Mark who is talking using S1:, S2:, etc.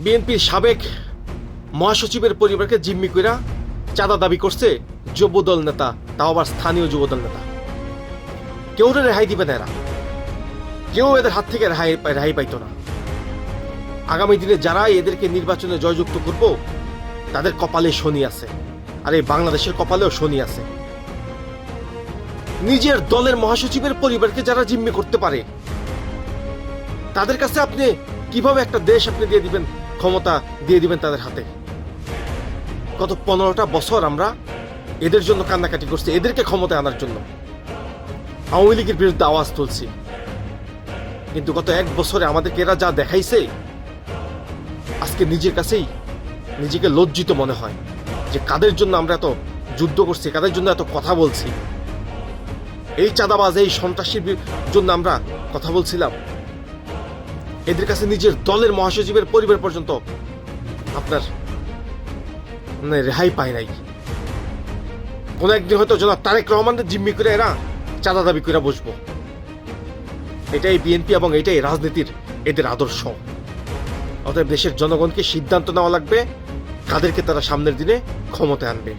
S1: বিএনপির সাবেক মহাসচিবের পরিবারকে জিম্মি কইরা চাঁদা দাবি করছে যুবদল নেতা, তাও আবার স্থানীয় যুবদল নেতা। কেউ রেহাই দিবে না এরা। কেউ এদের হাত থেকে রেহাই রেহাই পাইতো না। আগামী দিনে যারা এদেরকে নির্বাচনে জয়যুক্ত করব, তাদের কপালে শনি আছে। আর এই বাংলাদেশের কপালেও শনি আছে। নিজের দলের মহাসচিবের পরিবারকে যারা জিম্মি করতে পারে, তাদের কাছে আপনি কীভাবে একটা দেশ আপনি দিয়ে দিবেন, ক্ষমতা দিয়ে দিবেন তাদের হাতে? গত পনেরোটা বছর আমরা এদের জন্য কান্নাকাটি করছি, এদেরকে ক্ষমতায় আনার জন্য। আওয়ামী লীগের বিরুদ্ধে আওয়াজ তুলছি। কিন্তু গত এক বছরে আমাদেরকে এরা যা দেখাইছে, আজকে নিজের কাছেই নিজেকে লজ্জিত মনে হয় যে কাদের জন্য আমরা এত যুদ্ধ করছি, কাদের জন্য এত কথা বলছি। এই চাঁদাবাজ, এই সন্ত্রাসীর জন্য আমরা কথা বলছিলাম। এদের কাছে নিজের দলের মহাসচিবের পরিবার পর্যন্ত আপনার মানে রেহাই পায় নাই। কোনো একদিন হয়তো জনাব তারেক রহমানের জিম্মি করে এরা চাঁদা দাবি করে বসবো। এটাই বিএনপি এবং এটাই রাজনীতির এদের আদর্শ। অতএব দেশের জনগণকে সিদ্ধান্ত নেওয়া লাগবে কাদেরকে তারা সামনের দিনে ক্ষমতায় আনবে।